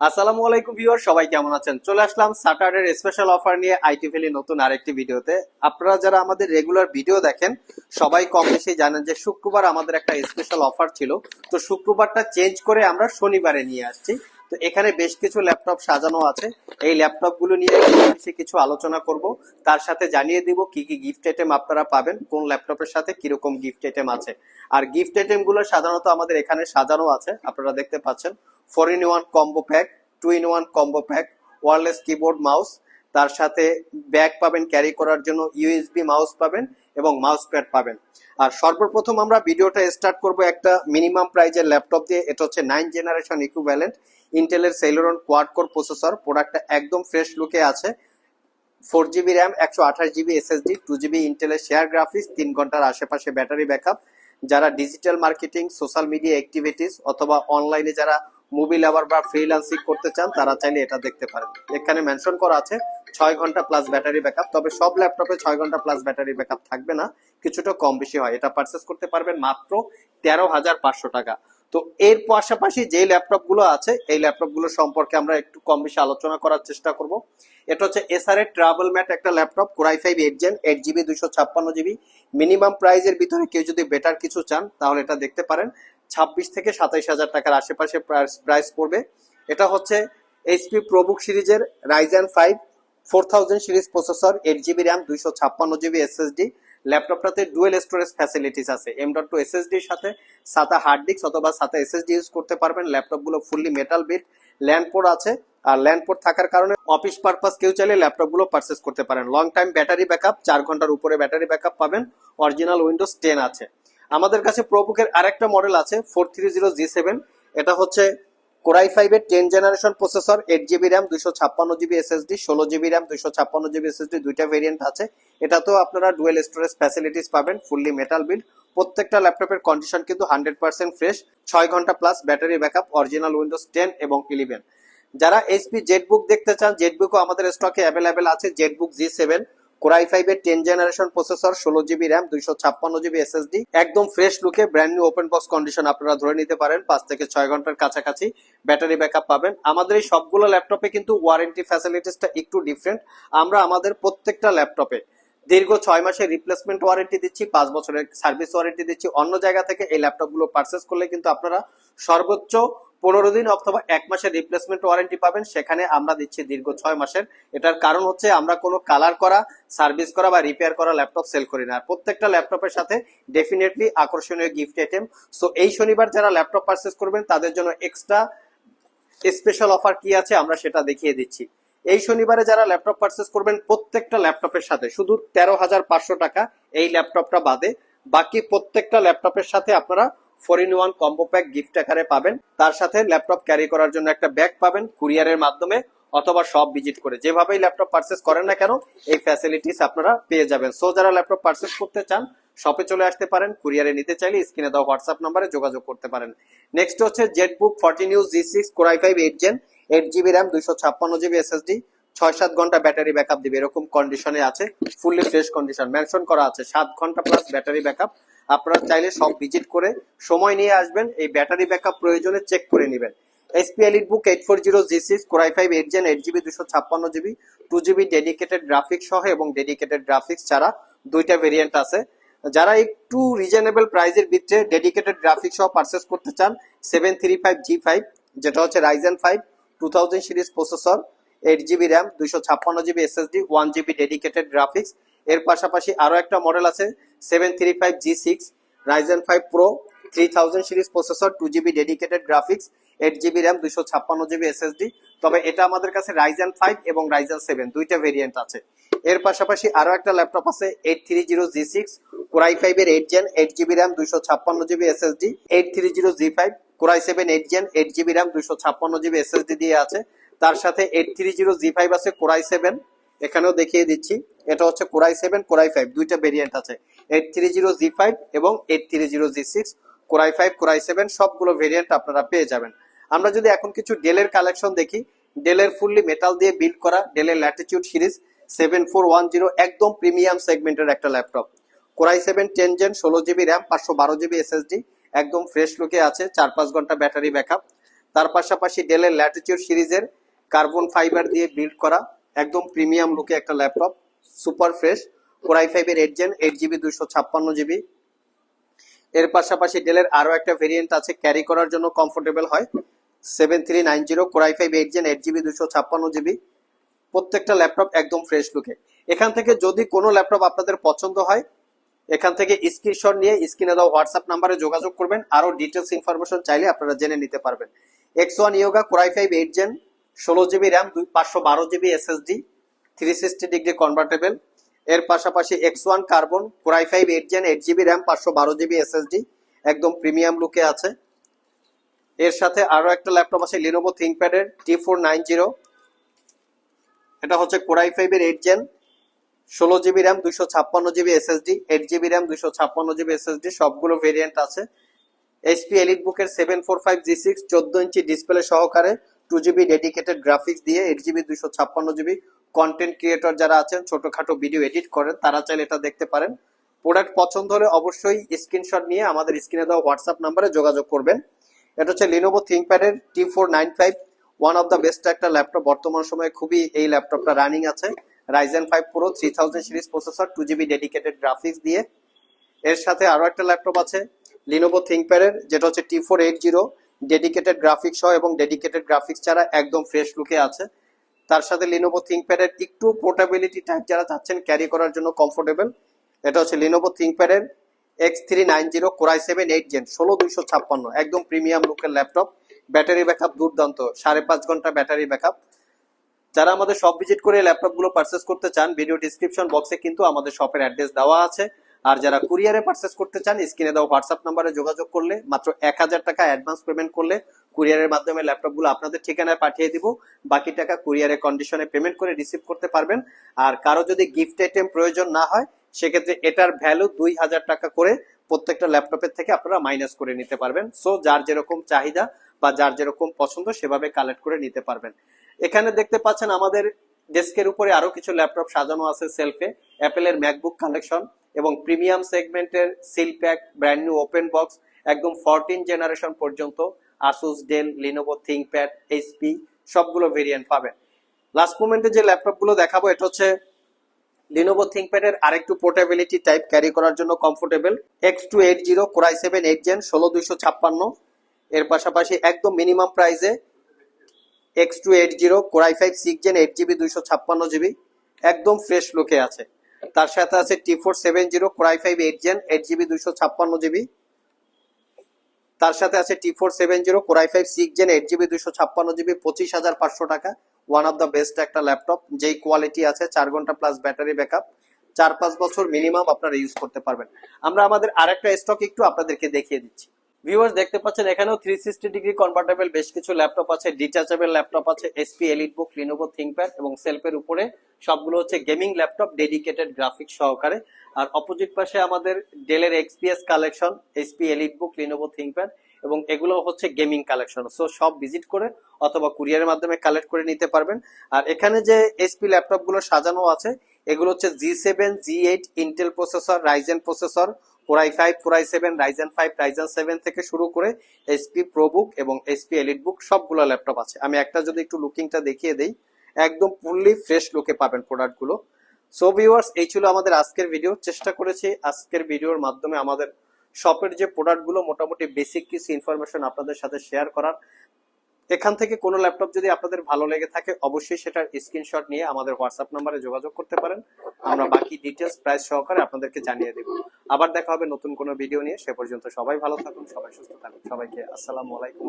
আসসালামু আলাইকুম ভিউয়ার সবাই কেমন আছেন? চলে আসলাম স্যাটারডের স্পেশাল অফার নিয়ে আইটি ভ্যালি নতুন আরেকটি ভিডিওতে। আপনারা যারা আমাদের রেগুলার ভিডিও দেখেন, সবাই কম বেশি জানেন যে শুক্রবার আমাদের একটা স্পেশাল অফার ছিল। তো শুক্রবারটা চেঞ্জ করে আমরা শনিবারে নিয়ে আসছি। তো এখানে বেশ কিছু ল্যাপটপ সাজানো আছে। এই ল্যাপটপগুলো নিয়ে কিছু আলোচনা করব। তার সাথে জানিয়ে দিব কি কি গিফট আইটেম আপনারা পাবেন, কোন ল্যাপটপের সাথে কীরকম গিফট আইটেম আছে। আর গিফট আইটেমগুলো সাধারণত আমাদের এখানে সাজানো আছে, আপনারা দেখতে পাচ্ছেন। Four in one combo pack two in one combo pack wireless keyboard mouse তার সাথে ব্যাগ পাবেন ক্যারি করার জন্য ইউএসবি মাউস পাবেন এবং মাউস প্যাড পাবেন। আর সর্বপ্রথম আমরা ভিডিওটা স্টার্ট করব একটা মিনিমাম প্রাইজের ল্যাপটপ দিয়ে। এটা হচ্ছে নাইন জেনারেশন ইকুইভ্যালেন্ট ইন্টেলের সেলুরন কোয়াড কোর প্রসেসর প্রোডাক্টটা একদম ফ্রেশ লুকে আছে। ফোর জিবি র্যাম একশো আঠাশ জিবি এসএসডি টু জিবি ইন্টেলের শেয়ার গ্রাফিক্স তিন ঘণ্টার আশেপাশে ব্যাটারি ব্যাকআপ যারা digital marketing social media activities অথবা অনলাইনে যারা মুভি লাভার বা ফ্রিল্যান্সিং করতে চান, তারা চাইলে এটা দেখতে পারেন। এখানে মেনশন করা আছে, ছয় ঘণ্টা প্লাস ব্যাটারি ব্যাকআপ তবে সব ল্যাপটপে ছয় ঘণ্টা প্লাস ব্যাটারি ব্যাকআপ থাকবে না, কিছুটা কম বেশি হয়। এটা পারচেস করতে পারবেন মাত্র তেরো হাজার পাঁচশো টাকা। তো এর পাশাপাশি যে ল্যাপটপগুলো আছে, এই ল্যাপটপগুলো সম্পর্কে আমরা একটু কম বেশি আলোচনা করার চেষ্টা করব। এটা হচ্ছে এসআর এর ট্রাভেল ম্যাট একটা laptop core i five eight gen eight GB দুইশো ছাপ্পান্ন জিবি মিনিমাম প্রাইজের ভিতরে কেউ যদি বেটার কিছু চান, তাহলে এটা দেখতে পারেন। ছাব্বিশ থেকে সাতাইশ হাজার টাকার আশেপাশে প্রাইস পড়বে। এটা হচ্ছে এইচপি প্রবুক সিরিজের Ryzen five four thousand series processor eight GB RAM দুইশো ছাপ্পান্ন জিবি এসএসডি ল্যাপটপটাতে ডুয়েল স্টোরেজ ফ্যাসিলিটিস আছে। এম ডট টু এসএসডির সাথে সাতা হার্ড ডিস্ক অথবা সাতা এসএসডি ইউজ করতে পারবেন। ল্যাপটপগুলো fully metal build LAN port আছে। আর ল্যান্ড পোর্ট থাকার কারণে অফিস পারপাস কেউ চাইলে ল্যাপটপগুলো পারচেস করতে পারেন। লং টাইম ব্যাটারি ব্যাকআপ চার ঘণ্টার উপরে ব্যাটারি ব্যাকআপ পাবেন। অরিজিনাল উইন্ডোজ টেন আছে। আমাদের কাছে প্রোবুকের আরেকটা মডেল আছে four three zero G seven এটা হচ্ছে কোরাই ফাইভের ten generation processor eight GB RAM দুইশো ছাপ্পান্ন জিবি এসএসডি ষোলো জিবি র্যাম দুইশো ছাপ্পান্ন জিবি এসএসডি দুইটা ভেরিয়েন্ট আছে। এটাতেও আপনারা ডুয়েল স্টোরেজ ফ্যাসিলিটিস পাবেন ফুললি মেটাল বিল্ড প্রত্যেকটা ল্যাপটপের কন্ডিশন কিন্তু হান্ড্রেড পার্সেন্ট ফ্রেশ ছয় ঘণ্টা plus battery backup original Windows ten এবং ইলেভেন যারা এইচপি জেটবুক দেখতে চান জেটবুকও আমাদের স্টকে অ্যাভেলেবেল আছে ZBook G seven core i ফাইভের টেন জেনারেশন প্রসেসর ষোলো জিবি র্যাম দুইশো ছাপ্পান্ন জিবি এসএসডি একদম ফ্রেশ লুকে brand new open box condition আপনারা ধরে নিতে পারেন, পাঁচ থেকে ছয় ঘণ্টার কাছাকাছি ব্যাটারি ব্যাকআপ পাবেন। আমাদের এই সবগুলো ল্যাপটপে কিন্তু ওয়ারেন্টি ফ্যাসিলিটিসটা একটু ডিফারেন্ট আমরা আমাদের প্রত্যেকটা ল্যাপটপে দীর্ঘ ছয় মাসের রিপ্লেসমেন্ট ওয়ারেন্টি দিচ্ছি, পাঁচ বছরের সার্ভিস ওয়ারেন্টি দিচ্ছি। অন্য জায়গা থেকে এই ল্যাপটপগুলো পারচেস করলে কিন্তু আপনারা সর্বোচ্চ পনেরো দিন অথবা এক মাসের রিপ্লেসমেন্ট ওয়ারেন্টি পাবেন। সেখানে আমরা দিচ্ছি দীর্ঘ ছয় মাসের। এটার কারণ হচ্ছে আমরা কোনো কালার করা সার্ভিস করা বা রিপেয়ার করা ল্যাপটপ সেল করি না। আর প্রত্যেকটা ল্যাপটপের সাথে ডেফিনেটলি আকর্ষণীয় গিফট আইটেম সো এই শনিবার যারা ল্যাপটপ পারচেস করবেন, তাদের জন্য এক্সট্রা স্পেশাল অফার কি আছে আমরা সেটা দেখিয়ে দিচ্ছি। এই শনিবারে যারা ল্যাপটপ পারচেস করবেন, প্রত্যেকটা ল্যাপটপের সাথে, শুধু তেরো হাজার পাঁচশো টাকা এই ল্যাপটপটা বাদে। বাকি প্রত্যেকটা ল্যাপটপের সাথে আপনারা four in one combo pack gift আকারে পাবেন। তার সাথে ল্যাপটপ ক্যারি করার জন্য একটা ব্যাগ পাবেন কুরিয়ারের মাধ্যমে অথবা সব ভিজিট করে। যেভাবেই ল্যাপটপ পারচেস করেন না কেন, এই ফ্যাসিলিটিস আপনারা পেয়ে যাবেন। সো যারা ল্যাপটপ পারচেস করতে চান শপে চলে আসতে পারেন কুরিয়ারে নিতে চাইলে স্ক্রিনে দেওয়া হোয়াটসঅ্যাপ নাম্বারে যোগাযোগ করতে পারেন। নেক্সট হচ্ছে Z book forty news G six core i five eight gen eight GB RAM দুইশো ছাপ্পান্ন জিবি এসএসডি ছয় সাত ঘণ্টা ব্যাটারি ব্যাকআপ দিবে। এরকম কন্ডিশনে আছে ফুললি ফ্রেশ কন্ডিশন মেনশন করা আছে, সাত ঘণ্টা প্লাস ব্যাটারি ব্যাকআপ আপনারা চাইলে সব ভিজিট করে সময় নিয়ে আসবেন, এই ব্যাটারি ব্যাকআপ প্রয়োজনে চেক করে নেবেন। HP EliteBook eight four zero G six core i five eight gen eight GB দুশো ছাপ্পান্ন GB two GB dedicated graphics সহ এবং ডেডিকেটেড গ্রাফিক্স ছাড়া দুইটা ভেরিয়েন্ট আছে। যারা একটু রিজনেবল প্রাইজের ভিতরে ডেডিকেটেড গ্রাফিক্স সহ পারচেস করতে চান seven three five G five যেটা হচ্ছে Ryzen five two thousand series processor eight GB RAM দুইশো ছাপ্পান্ন GB SSD one GB dedicated graphics এর পাশাপাশি আরও একটা মডেল আছে seven three five G six Ryzen five pro three thousand series processor two GB dedicated graphics eight GB RAM দুইশো ছাপ্পান্ন GB SSD তবে এটা আমাদের কাছে রাইজেন ফাইভ এবং রাইজেন সেভেন দুইটা ভেরিয়েন্ট আছে। এর পাশাপাশি আরও একটা ল্যাপটপ আছে eight three zero G six core i five এর eight gen eight GB RAM দুইশো ছাপ্পান্ন GB SSD eight three zero G five core i seven eight gen eight GB RAM দুইশো ছাপ্পান্ন জিবি এসএসডি দিয়ে আছে। তার সাথে eight three zero G five আছে কোরাই সেভেন এখানেও দেখিয়ে দিচ্ছি, এটা হচ্ছে core i seven, core i five, দুইটা ভেরিয়েন্ট আছে। Eight three zero G five এবং eight three zero G six core i five, core i seven, সবগুলো ভেরিয়েন্ট আপনারা পেয়ে যাবেন। আমরা যদি এখন কিছু ডেলের কালেকশন দেখি, ডেলের ফুললি মেটাল দিয়ে বিল্ড করা, ডেলের Latitude series seven four one zero একদম প্রিমিয়াম সেগমেন্টের একটা laptop core i seven ten gen ষোলো জিবি র্যাম পাঁচশো বারো জিবি এসএসডি একদম ফ্রেশ লুকে আছে, চার পাঁচ ঘণ্টা ব্যাটারি ব্যাকআপ তার পাশাপাশি ডেলের ল্যাটিটিউড সিরিজের কার্বন ফাইবার দিয়ে বিল্ড করা একদম প্রিমিয়াম লুকে একটা laptop, super fresh core i ফাইভের এইট জেন এইট জিবি দুইশো ছাপ্পান্ন জিবি এর পাশাপাশি ডেলের আরও একটা ভেরিয়েন্ট আছে ক্যারি করার জন্য কমফোর্টেবল হয়। Seven three nine zero core i five eight gen eight GB দুশো ছাপ্পান্ন জিবি প্রত্যেকটা ল্যাপটপ একদম ফ্রেশ লুকে এখান থেকে যদি কোনো ল্যাপটপ আপনাদের পছন্দ হয়, এখান থেকে স্ক্রিনশট নিয়ে স্ক্রিনে দেওয়া হোয়াটসঅ্যাপ নাম্বারে যোগাযোগ করবেন। আরও ডিটেলস ইনফরমেশন চাইলে আপনারা জেনে নিতে পারবেন। X one Yoga core i five eight gen ষোলো জিবি র্যাম দুই, পাঁচশো বারো GB SSD three sixty degree convertible এর পাশাপাশি X one Carbon core i five eight gen eight GB RAM পাঁচশো বারো জিবি এসএসডি একদম প্রিমিয়াম লুকে আছে। এর সাথে আরও একটা ল্যাপটপ আছে লিনোভো থিঙ্কপ্যাডের টি ফোর নাইন জিরো এটা হচ্ছে কোরাই ফাইভের এইট জেন ষোলো জিবি র্যাম দুশো ছাপ্পান্ন GB SSD eight GB RAM দুশো ছাপ্পান্ন জিবি এসএসডি সবগুলো ভেরিয়েন্ট আছে। এইচপি এলিট বুকের seven four five G six চোদ্দ ইঞ্চি ডিসপ্লে সহকারে টু জিবি ডেডিকেটেড গ্রাফিক্স দিয়ে এইট জিবি দুশো ছাপ্পান্ন জিবি কন্টেন্ট ক্রিয়েটর যারা আছেন, ছোটখাটো ভিডিও এডিট করেন, তারা চাইলে এটা দেখতে পারেন। প্রোডাক্ট পছন্দ হলে অবশ্যই স্ক্রিনশট নিয়ে আমাদের স্ক্রিনে দেওয়া হোয়াটসঅ্যাপ নাম্বারে যোগাযোগ করবেন। এটা হচ্ছে Lenovo থিঙ্কপ্যাডের T four nine five one of the best একটা ল্যাপটপ বর্তমান সময়ে খুবই এই ল্যাপটপটা রানিং আছে। Ryzen five pro three thousand series processor two GB dedicated graphics দিয়ে। এর সাথে আরও একটা ল্যাপটপ আছে লিনোভো থিঙ্কপ্যাডের যেটা হচ্ছে T four eight zero dedicated graphics সহ এবং ডেডিকেটেড গ্রাফিক্স ছাড়া একদম ফ্রেশ লুকে আছে। তার সাথে লিনোভো থিঙ্কপ্যাডের একটু পোর্টেবিলিটি টাইপ যারা চাচ্ছেন ক্যারি করার জন্য কমফোর্টেবল এটা হচ্ছে Lenovo থিঙ্কপ্যাডের X three nine zero core i seven eight gen ষোলো দুইশো ছাপ্পান্ন, একদম প্রিমিয়াম লুকের ল্যাপটপ ব্যাটারি ব্যাকআপ দুর্দান্ত, সাড়ে পাঁচ ঘণ্টা ব্যাটারি ব্যাকআপ যারা আমাদের শপ ভিজিট করে ল্যাপটপগুলো পারচেস করতে চান ভিডিও ডিসক্রিপশন বক্সে কিন্তু আমাদের শপের অ্যাড্রেস দেওয়া আছে। আর যারা কুরিয়ারে পারচেস করতে চান স্ক্রিনে দেওয়া হোয়াটসঅ্যাপ নাম্বারে যোগাযোগ করলে, মাত্র এক হাজার টাকা অ্যাডভান্স পেমেন্ট করলে কুরিয়ারের মাধ্যমে ল্যাপটপগুলো আপনাদের ঠিকানায় পাঠিয়ে দিব। বাকি টাকা কুরিয়ারের কন্ডিশনে পেমেন্ট করে রিসিভ করতে পারবেন। আর কারও যদি গিফট আইটেম প্রয়োজন না হয়, সেক্ষেত্রে এটার ভ্যালু দুই হাজার টাকা করে প্রত্যেকটা ল্যাপটপের থেকে আপনারা মাইনাস করে নিতে পারবেন। সো যার যেরকম চাহিদা বা যার যেরকম পছন্দ, সেভাবে কালেক্ট করে নিতে পারবেন। এখানে দেখতে পাচ্ছেন আমাদের ডেস্কের উপরে আরও কিছু ল্যাপটপ সাজানো আছে সেলফে অ্যাপেলের ম্যাকবুক কালেকশন এবং প্রিমিয়াম সেগমেন্টের seal pack, brand new open box, একদম ফোরটিন জেনারেশন পর্যন্ত Asus Dell Lenovo ThinkPad HP সবগুলো ভেরিয়েন্ট পাবেন। লাস্ট মোমেন্টে যে ল্যাপটপগুলো দেখাবো, এটা হচ্ছে লিনোভো থিঙ্কপ্যাডের আরেকটু পোর্টেবিলিটি টাইপ ক্যারি করার জন্য comfortable X two eight zero core i seven eight gen ষোলো দুইশো ছাপ্পান্ন। এর পাশাপাশি একদম মিনিমাম প্রাইসে X two eight zero core i five six gen eight GB দুইশো ছাপ্পান্ন জিবি একদম ফ্রেশ লুকে আছে। তার সাথে আছে T four seven zero core i five eight gen eight GB দুইশো ছাপ্পান্ন জিবি তার সাথে আছে T four seven zero core i five six gen eight GB দুইশো ছাপ্পান্ন জিবি পঁচিশ হাজার পাঁচশো টাকা। ওয়ান অফ দ্য বেস্ট একটা ল্যাপটপ যেই কোয়ালিটি আছে, চার ঘণ্টা প্লাস ব্যাটারি ব্যাকআপ চার পাঁচ বছর মিনিমাম আপনারা ইউজ করতে পারবেন। আমরা আমাদের আরেকটা স্টক একটু আপনাদেরকে দেখিয়ে দিচ্ছি। ভিউয়ার্স দেখতে পাচ্ছেন, এখানেও থ্রি সিক্সটি ডিগ্রি কনভার্টেবল বেশ কিছু ল্যাপটপ আছে ডিটাচেবল ল্যাপটপ আছে এসপি এলিট বুক লিনোভো থিঙ্কপ্যাড এবং সেলফের উপরে সবগুলো হচ্ছে গেমিং ল্যাপটপ ডেডিকেটেড গ্রাফিক্স সহকারে। আর অপোজিট পাশে আমাদের ডেলের XPS collection HP EliteBook Lenovo ThinkPad এবং এগুলো হচ্ছে গেমিং কালেকশন সো সব ভিজিট করে অথবা কুরিয়ারের মাধ্যমে কালেক্ট করে নিতে পারবেন। আর এখানে যে এসপি ল্যাপটপগুলো সাজানো আছে, এগুলো হচ্ছে G seven G eight Intel processor Ryzen processor core i five core i seven Ryzen five Ryzen seven থেকে শুরু করে এসপি প্রো বুক এবং এসপি এলিট বুক সবগুলো ল্যাপটপ আছে। আমি একটা যদি একটু লুকিংটা দেখিয়ে দেই, একদম ফুললি ফ্রেশ লুকে পাবেন প্রোডাক্টগুলো সো ভিউয়ার্স এই ছিল আমাদের আজকের ভিডিও চেষ্টা করেছি আজকের ভিডিওর মাধ্যমে আমাদের শপের যে প্রোডাক্টগুলো মোটামুটি বেসিক কিছু ইনফরমেশন আপনাদের সাথে শেয়ার করার। এখান থেকে কোনো ল্যাপটপ যদি আপনাদের ভালো লেগে থাকে, অবশ্যই সেটার স্ক্রিনশট নিয়ে আমাদের হোয়াটসঅ্যাপ নাম্বারে যোগাযোগ করতে পারেন। আমরা বাকি ডিটেলস প্রাইস সহকারে আপনাদেরকে জানিয়ে দেব। আবার দেখা হবে নতুন কোনো ভিডিও নিয়ে। সে পর্যন্ত সবাই ভালো থাকুন, সবাই সুস্থ থাকুন। সবাইকে আসসালামু আলাইকুম।